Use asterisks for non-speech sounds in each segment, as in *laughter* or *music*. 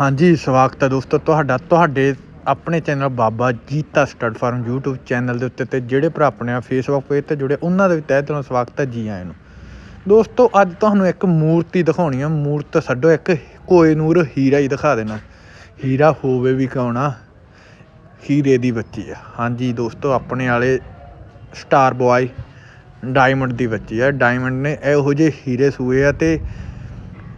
ਹਾਂਜੀ, ਸਵਾਗਤ ਹੈ ਦੋਸਤੋ ਤੁਹਾਡਾ, ਤੁਹਾਡੇ ਆਪਣੇ channel Baba Jeeta stud farm YouTube channel ਦੇ ਉੱਤੇ ਤੇ ਜਿਹੜੇ ਭਰਾ ਆਪਣੇ ਆ ਫੇਸਬੁੱਕ ਪੇਜ ਤੇ ਜੁੜੇ, ਉਹਨਾਂ ਦੇ ਵੀ ਤਹਿ ਦਿਲੋਂ ਸਵਾਗਤ ਹੈ ਜੀ ਆਇਆਂ ਨੂੰ। ਦੋਸਤੋ, ਅੱਜ ਤੁਹਾਨੂੰ ਇੱਕ ਮੂਰਤੀ ਦਿਖਾਉਣੀ ਆ। ਮੂਰਤ ਛੱਡੋ, ਇੱਕ ਕੋਏ ਨੂਰ ਹੀਰਾ ਹੀ ਦਿਖਾ ਦੇਣਾ। ਹੀਰਾ ਹੋਵੇ ਵੀ ਕੌਣਾ ਹੀਰੇ ਦੀ ਬੱਚੀ ਆ। ਹਾਂਜੀ ਦੋਸਤੋ, ਆਪਣੇ ਵਾਲੇ ਸਟਾਰ ਬੁਆਏ ਡਾਇਮੰਡ ਦੀ ਬੱਚੀ ਆ। ਡਾਇਮੰਡ ਨੇ ਇਹੋ ਜਿਹੇ ਹੀਰੇ ਸੂਏ ਆ ਤੇ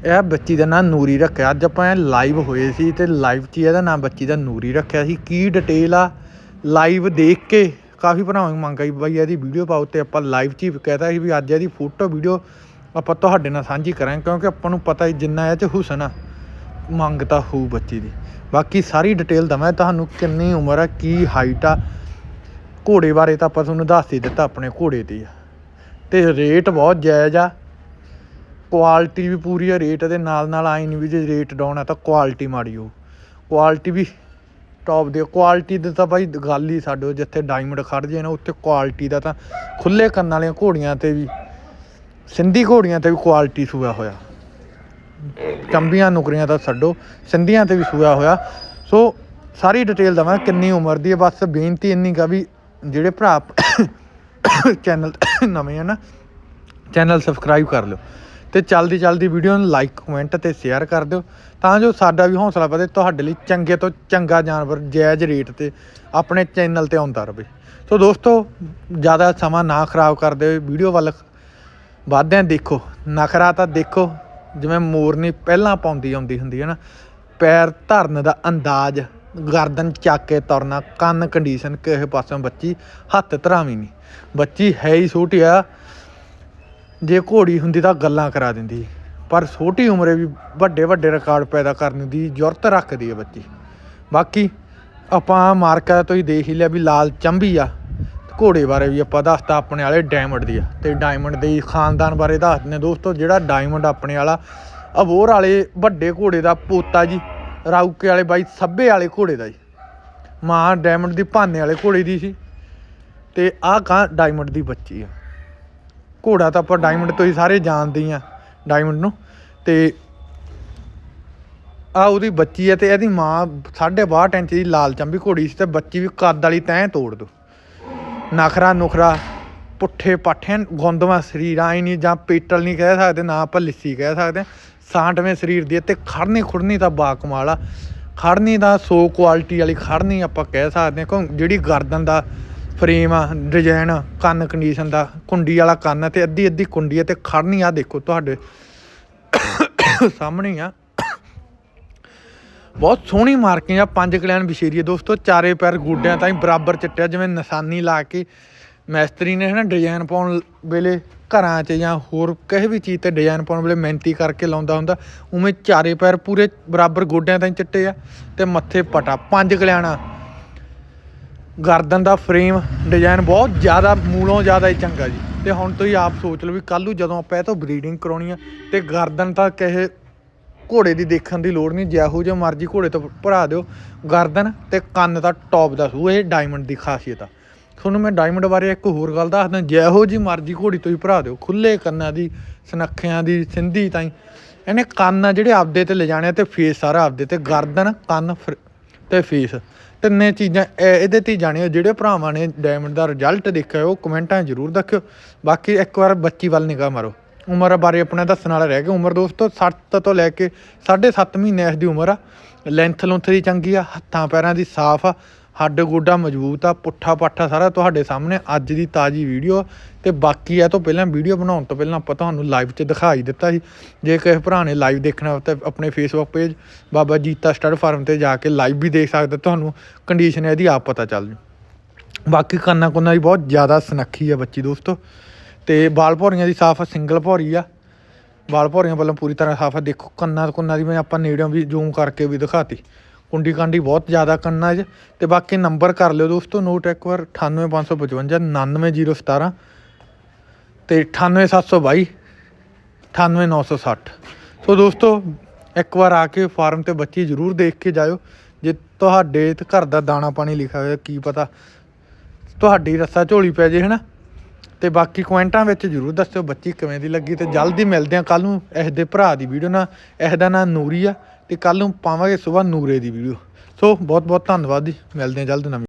ਇਹ ਬੱਚੀ ਦਾ ਨਾਂ ਨੂਰੀ ਰੱਖਿਆ। ਅੱਜ ਆਪਾਂ ਇਹ ਲਾਈਵ ਹੋਏ ਸੀ ਤੇ ਲਾਈਵ 'ਚ ਹੀ ਇਹਦਾ ਨਾਮ ਬੱਚੀ ਦਾ ਨੂਰੀ ਰੱਖਿਆ ਸੀ। ਕੀ ਡਿਟੇਲ ਆ? ਲਾਈਵ ਦੇਖ ਕੇ ਕਾਫੀ ਭਰਾਵਾਂ ਨੂੰ ਮੰਗ ਆਈ ਬਈ ਇਹਦੀ ਵੀਡੀਓ ਪਾਓ ਤੇ ਆਪਾਂ ਲਾਈਵ 'ਚ ਹੀ ਕਹਿਤਾ ਸੀ ਵੀ ਅੱਜ ਇਹਦੀ ਫੋਟੋ ਵੀਡੀਓ ਆਪਾਂ ਤੁਹਾਡੇ ਨਾਲ ਸਾਂਝੀ ਕਰਾਂਗੇ ਕਿਉਂਕਿ ਆਪਾਂ ਨੂੰ ਪਤਾ ਹੀ ਜਿੰਨਾ ਇਹ 'ਚ ਹੁਸਨ ਆ, ਮੰਗ ਤਾਂ ਹੋਊ ਬੱਚੀ ਦੀ। ਬਾਕੀ ਸਾਰੀ ਡਿਟੇਲ ਦਵਾਂ, ਤੁਹਾਨੂੰ ਕਿੰਨੀ ਉਮਰ ਆ, ਕੀ ਹਾਈਟ ਆ, ਘੋੜੇ ਬਾਰੇ ਤਾਂ ਆਪਾਂ ਤੁਹਾਨੂੰ ਦੱਸ ਹੀ ਦਿੱਤਾ ਆਪਣੇ ਘੋੜੇ ਦੀ ਆ। ਤੇ ਰੇਟ ਬਹੁਤ ਜਾਇਜ਼ ਆ। ਕੁਆਲਿਟੀ ਵੀ ਪੂਰੀ ਆ ਰੇਟ ਦੇ ਨਾਲ ਨਾਲ ਆਈ ਨਹੀਂ ਵੀ ਜੇ ਰੇਟ ਡਾਊਨ ਆ ਤਾਂ ਕੁਆਲਿਟੀ ਮਾੜੀ ਹੋ ਕੁਆਲਿਟੀ ਵੀ ਟੌਪ ਦੀ ਕੁਆਲਿਟੀ ਦੀ ਤਾਂ ਭਾਈ ਗੱਲ ਹੀ ਸਾਡੇ ਜਿੱਥੇ ਡਾਇਮੰਡ ਖੜ ਜੇ ਨਾ, ਉੱਥੇ ਕੁਆਲਿਟੀ ਦਾ ਤਾਂ ਖੁੱਲੇ ਕੰਨ ਵਾਲੀਆਂ ਘੋੜੀਆਂ ਤੇ ਵੀ, ਸਿੰਧੀ ਘੋੜੀਆਂ ਤੇ ਵੀ ਕੁਆਲਿਟੀ ਸੂਆ ਹੋਇਆ। ਚੰਬੀਆਂ ਨੁਕਰੀਆਂ ਤਾਂ ਛੱਡੋ, ਸਿੰਧੀਆਂ ਤੇ ਵੀ ਸੂਆ ਹੋਇਆ। ਸੋ ਸਾਰੀ ਡਿਟੇਲ ਦਵਾਂ ਕਿੰਨੀ ਉਮਰ ਦੀ ਹੈ ਬਸ ਬੇਨਤੀ ਇੰਨੀ ਕਾ ਵੀ ਜਿਹੜੇ ਭਰਾ *coughs* ਚੈਨਲ *coughs* ਨਵੇਂ ਆ ਨਾ ਚੈਨਲ ਸਬਸਕ੍ਰਾਈਬ ਕਰ ਲਿਓ। ਤੇ ਚੱਲਦੀ ਚੱਲਦੀ ਵੀਡੀਓ ਨੂੰ ਲਾਈਕ ਕਮੈਂਟ ਤੇ ਸ਼ੇਅਰ ਕਰ ਦਿਓ, ਤਾਂ ਜੋ ਸਾਡਾ ਵੀ ਹੌਸਲਾ ਵਧੇ, ਤੁਹਾਡੇ ਲਈ ਚੰਗੇ ਤੋਂ ਚੰਗਾ ਜਾਨਵਰ ਜਾਇਜ਼ ਰੇਟ ਤੇ ਆਪਣੇ ਚੈਨਲ ਤੇ ਆਉਂਦਾ ਰਹੇ ਸੋ ਦੋਸਤੋ, ਜ਼ਿਆਦਾ ਸਮਾਂ ਨਾ ਖਰਾਬ ਕਰਦੇ ਹੋਏ ਵੀਡੀਓ ਵੱਲ ਵਧਦੇ ਦੇਖੋ, ਨਖਰਾ ਤਾਂ ਦੇਖੋ, ਜਿਵੇਂ ਮੋਰਨੀ ਪਹਿਲਾਂ ਪਾਉਂਦੀ ਆਉਂਦੀ ਹੁੰਦੀ ਹੈ ਨਾ, ਪੈਰ ਧਰਨ ਦਾ ਅੰਦਾਜ਼, ਗਰਦਨ ਚੱਕ ਕੇ ਤੁਰਨਾ, ਕੰਨ ਕੰਡੀਸ਼ਨ ਕਿਸੇ ਪਾਸੋਂ ਬੱਚੀ ਹੱਥ ਧਰਾਵੀ ਨਹੀਂ। ਬੱਚੀ ਹੈ ਹੀ ਛੋਟੀ ਆ ਜੇ ਘੋੜੀ ਹੁੰਦੀ ਤਾਂ ਗੱਲਾਂ ਕਰਾ ਦਿੰਦੀ। ਪਰ ਛੋਟੀ ਉਮਰੇ ਵੀ ਵੱਡੇ ਵੱਡੇ ਰਿਕਾਰਡ ਪੈਦਾ ਕਰਨ ਦੀ ਜ਼ਰੂਰਤ ਰੱਖਦੀ ਹੈ ਬੱਚੀ। ਬਾਕੀ ਆਪਾਂ ਮਾਰਕਾ ਤੋਂ ਹੀ ਦੇਖ ਹੀ ਲਿਆ ਵੀ ਲਾਲ ਚੰਬੀ ਆ। ਘੋੜੇ ਬਾਰੇ ਵੀ ਆਪਾਂ ਦੱਸਤਾ, ਆਪਣੇ ਵਾਲੇ ਡਾਇਮੰਡ ਦੀ ਆ। ਤੇ ਡਾਇਮੰਡ ਦੇ ਖਾਨਦਾਨ ਬਾਰੇ ਦੱਸਦੇ ਨੇ ਦੋਸਤੋ, ਜਿਹੜਾ ਡਾਇਮੰਡ ਆਪਣੇ ਵਾਲਾ ਅਬੋਰ ਵਾਲੇ ਵੱਡੇ ਘੋੜੇ ਦਾ ਪੋਤਾ ਜੀ, ਰਾਊਕੇ ਵਾਲੇ ਬਾਈ ਸੱਬੇ ਵਾਲੇ ਘੋੜੇ ਦਾ ਜੀ। ਮਾਂ ਡਾਇਮੰਡ ਦੀ ਭਾਨੇ ਵਾਲੇ ਘੋੜੇ ਦੀ ਸੀ। ਤੇ ਆਹ ਕਾਂ ਡਾਇਮੰਡ ਦੀ ਬੱਚੀ ਆ। ਘੋੜਾ ਤਾਂ ਆਪਾਂ ਡਾਇਮੰਡ ਤੋਂ ਹੀ ਸਾਰੇ ਜਾਣਦੇ ਹੀ ਆ ਡਾਇਮੰਡ ਨੂੰ। ਤੇ ਆ ਉਹਦੀ ਬੱਚੀ ਹੈ ਤੇ ਇਹਦੀ ਮਾਂ 62 ਇੰਚ ਦੀ ਲਾਲ ਚੰਬੀ ਘੋੜੀ ਸੀ ਤੇ ਬੱਚੀ ਵੀ ਕੱਦ ਵਾਲੀ ਤੈਂ ਤੋੜ ਦੋ। ਨਖਰਾ ਨੁਖਰਾ, ਪੁੱਠੇ ਪਾਠੇ, ਗੁੰਦਵਾ ਸਰੀਰ ਆਈ ਨਹੀਂ ਜਾਂ ਪੇਟਲ ਨਹੀਂ ਕਹਿ ਸਕਦੇ, ਨਾ ਆਪਾਂ ਲਿੱਸੀ ਕਹਿ ਸਕਦੇ। ਸਾਂਟਵੇਂ ਸਰੀਰ ਦੀ ਹੈ ਤੇ ਖੜਨੀ ਖੁੜਨੀ ਤਾਂ ਬਾ ਕਮਾਲ ਆ। ਖੜਨੀ ਦਾ ਸੋ ਕੁਆਲਿਟੀ ਵਾਲੀ ਖੜਨੀ ਆਪਾਂ ਕਹਿ ਸਕਦੇ ਹਾਂ, ਕਿਉਂ ਜਿਹੜੀ ਗਰਦਨ ਦਾ ਫਰੇਮ ਆ ਡਿਜ਼ਾਈਨ ਕੰਨ ਕੰਡੀਸ਼ਨ ਦਾ, ਕੁੰਡੀ ਵਾਲਾ ਕੰਨ ਤੇ ਅੱਧੀ ਅੱਧੀ ਕੁੰਡੀ ਹੈ ਤੇ ਖੜਨੀ ਆ ਦੇਖੋ ਤੁਹਾਡੇ। ਸਾਹਮਣੇ ਆ। ਬਹੁਤ ਸੋਹਣੀ ਮਾਰਕਿੰਗ ਆ, ਪੰਜ ਕਲਿਆਣ ਵਿਸ਼ੇਰੀ ਦੋਸਤੋ, ਚਾਰੇ ਪੈਰ ਗੋਡਿਆਂ ਤਾਈਂ ਬਰਾਬਰ ਚਿੱਟਿਆ, ਜਿਵੇਂ ਨਿਸ਼ਾਨੀ ਲਾ ਕੇ ਮੈਸਤਰੀ ਨੇ ਹਨਾ ਡਿਜ਼ਾਈਨ ਪਾਉਣ ਵੇਲੇ ਘਰਾਂ 'ਚ ਜਾਂ ਹੋਰ ਕਿਸੇ ਵੀ ਚੀਜ਼ ਤੇ ਡਿਜ਼ਾਈਨ ਪਾਉਣ ਵੇਲੇ ਮਿਹਨਤੀ ਕਰਕੇ ਲਾਉਂਦਾ ਹੁੰਦਾ, ਉਵੇਂ ਚਾਰੇ ਪੈਰ ਪੂਰੇ ਬਰਾਬਰ ਗੋਡਿਆਂ ਤਾਈਂ ਚਿੱਟੇ ਆ ਤੇ ਮੱਥੇ ਪਟਾ, ਪੰਜ ਕਲਿਆਣਾ ਗਰਦਨ ਦਾ ਫਰੇਮ ਡਿਜ਼ਾਈਨ ਬਹੁਤ ਜ਼ਿਆਦਾ ਮੂਲੋਂ ਜ਼ਿਆਦਾ ਹੀ ਚੰਗਾ ਜੀ। ਤੇ ਹੁਣ ਤੁਸੀਂ ਆਪ ਸੋਚ ਲਓ ਵੀ ਕੱਲ੍ਹ ਨੂੰ ਜਦੋਂ ਆਪਾਂ ਇਹ ਤੋਂ ਬਰੀਡਿੰਗ ਕਰਾਉਣੀ ਆ, ਤੇ ਗਰਦਨ ਤਾਂ ਕਿਸੇ ਘੋੜੇ ਦੀ ਦੇਖਣ ਦੀ ਲੋੜ ਨਹੀਂ, ਜਿਹੋ ਜਿਹਾ ਮਰਜ਼ੀ ਘੋੜੇ ਤੋਂ ਭਰਾ ਦਿਓ। ਗਰਦਨ ਤੇ ਕੰਨ ਤਾਂ ਟੌਪ ਦਾ ਸੂ, ਇਹ ਡਾਇਮੰਡ ਦੀ ਖਾਸੀਅਤ ਆ। ਤੁਹਾਨੂੰ ਮੈਂ ਡਾਇਮੰਡ ਬਾਰੇ ਇੱਕ ਹੋਰ ਗੱਲ ਦੱਸਦਾ, ਜਿਹੋ ਜੀ ਮਰਜ਼ੀ ਘੋੜੀ ਤੋਂ ਹੀ ਭਰਾ ਦਿਓ। ਖੁੱਲੇ ਕੰਨਾਂ ਦੀ, ਸਨੱਖਿਆਂ ਦੀ, ਸਿੰਧੀ ਤਾਈਂ। ਇਹਨੇ ਕੰਨ ਆ ਜਿਹੜੇ ਆਪਦੇ ਤੇ ਲਿਜਾਣੇ ਆ ਤੇ ਫੇਸ ਸਾਰਾ ਆਪਦੇ ਤੇ। ਗਰਦਨ, ਕੰਨ, ਫਿਰ- ਤੇ ਫੇਸ ਤਿੰਨੇ ਚੀਜ਼ਾਂ, ਇਹ- ਇਹਦੇ ਤੇ ਹੀ ਜਾਣਿਓ ਜਿਹੜੇ ਭਰਾਵਾਂ ਨੇ ਡਾਇਮੰਡ ਦਾ ਰਿਜ਼ਲਟ ਦੇਖਿਆ, ਉਹ ਕਮੈਂਟਾਂ 'ਚ ਜ਼ਰੂਰ ਦੱਸਿਓ ਬਾਕੀ ਇੱਕ ਵਾਰ ਬੱਚੀ ਵੱਲ ਨਿਗਾਹ ਮਾਰੋ। ਉਮਰ ਬਾਰੇ ਆਪਣਾ ਦੱਸਣ ਵਾਲਾ ਰਹਿ ਗਿਆ। ਉਮਰ ਦੋਸਤੋ 60 ਤੋਂ ਲੈ ਕੇ 7.5 ਮਹੀਨੇ ਇਸ ਦੀ ਉਮਰ ਆ। ਲੈਂਥ ਲੁੰਥ ਦੀ ਚੰਗੀ ਆ, ਹੱਥਾਂ ਪੈਰਾਂ ਦੀ ਸਾਫ਼ ਆ। ਹੱਡ ਗੋਡਾ ਮਜ਼ਬੂਤ ਆ, ਪੁੱਠਾ ਪਾਠਾ ਸਾਰਾ ਤੁਹਾਡੇ ਸਾਹਮਣੇ, ਅੱਜ ਦੀ ਤਾਜ਼ੀ ਵੀਡੀਓ। ਤੇ ਬਾਕੀ ਇਹ ਤੋਂ ਪਹਿਲਾਂ ਵੀਡੀਓ ਬਣਾਉਣ ਤੋਂ ਪਹਿਲਾਂ ਆਪਾਂ ਤੁਹਾਨੂੰ ਲਾਈਵ 'ਚ ਦਿਖਾਈ ਦਿੱਤਾ ਸੀ। ਜੇ ਕਿਸੇ ਭਰਾ ਨੇ ਲਾਈਵ ਦੇਖਣਾ ਤਾਂ ਆਪਣੇ Facebook page Baba Jeeta stud farm ਤੇ ਜਾ ਕੇ ਲਾਈਵ ਵੀ ਦੇਖ ਸਕਦੇ ਤੁਹਾਨੂੰ ਕੰਡੀਸ਼ਨ ਇਹਦੀ ਆਪ ਪਤਾ ਚੱਲ ਜੂ। ਬਾਕੀ ਕੰਨਾਂ ਕੁੰਨਾਂ ਦੀ ਬਹੁਤ ਜ਼ਿਆਦਾ ਸੁਨੱਖੀ ਆ ਬੱਚੀ ਦੋਸਤੋ। ਤੇ ਬਾਲ ਭੌਰੀਆਂ ਦੀ ਸਾਫ਼, ਸਿੰਗਲ ਭੌਰੀ ਆ। ਬਾਲ ਭੌਰੀਆਂ ਵੱਲੋਂ ਪੂਰੀ ਤਰ੍ਹਾਂ ਸਾਫ਼ ਆ। ਦੇਖੋ ਕੰਨਾਂ ਕੁੰਨਾਂ ਦੀ ਮੈਂ ਆਪਾਂ ਨੇੜਿਓਂ ਵੀ ਜ਼ੂਮ ਕਰਕੇ ਵੀ ਦਿਖਾਤੀ। ਕੁੰਡੀ ਕਾਂਡੀ ਬਹੁਤ ਜ਼ਿਆਦਾ ਕੰਨਾਂ 'ਚ ਤੇ ਬਾਕੀ ਨੰਬਰ ਕਰ ਲਿਓ ਦੋਸਤੋ, ਨੋਟ ਇੱਕ ਵਾਰ 98555 99017 ਤੇ 98722 98960 ਸੋ ਦੋਸਤੋ, ਇੱਕ ਵਾਰ ਆ ਕੇ ਫਾਰਮ ਤੇ ਬੱਚੀ ਜ਼ਰੂਰ ਦੇਖ ਕੇ ਜਾਇਓ। ਜੇ ਤੁਹਾਡੇ ਤੇ ਘਰ ਦਾ ਦਾਣਾ ਪਾਣੀ ਲਿਖਿਆ ਹੋਇਆ, ਕੀ ਪਤਾ ਤੁਹਾਡੀ ਰੱਸਾ ਝੋਲੀ ਪੈ ਜੇ, ਹਨਾ? ਤੇ ਬਾਕੀ ਕਮੈਂਟਾਂ ਵਿੱਚ ਜਰੂਰ ਦੱਸਿਓ ਬੱਚੀ ਕਿਵੇਂ ਦੀ ਲੱਗੀ ਤੇ ਜਲਦੀ ਮਿਲਦੇ ਆ ਕੱਲ ਨੂੰ। ਇਸ ਦੇ ਭਰਾ ਦੀ ਵੀਡੀਓ ਨਾਲ ਇਸ ਦਾ ਨਾਂ ਨੂਰੀ ਆ ਤੇ ਕੱਲ ਨੂੰ ਪਾਵਾਂਗੇ ਸਵੇਰ ਨੂਰੇ ਦੀ ਵੀਡੀਓ ਸੋ ਬਹੁਤ ਬਹੁਤ ਧੰਨਵਾਦ ਜੀ। ਮਿਲਦੇ ਹਾਂ ਜਲਦ ਨਵੀਂ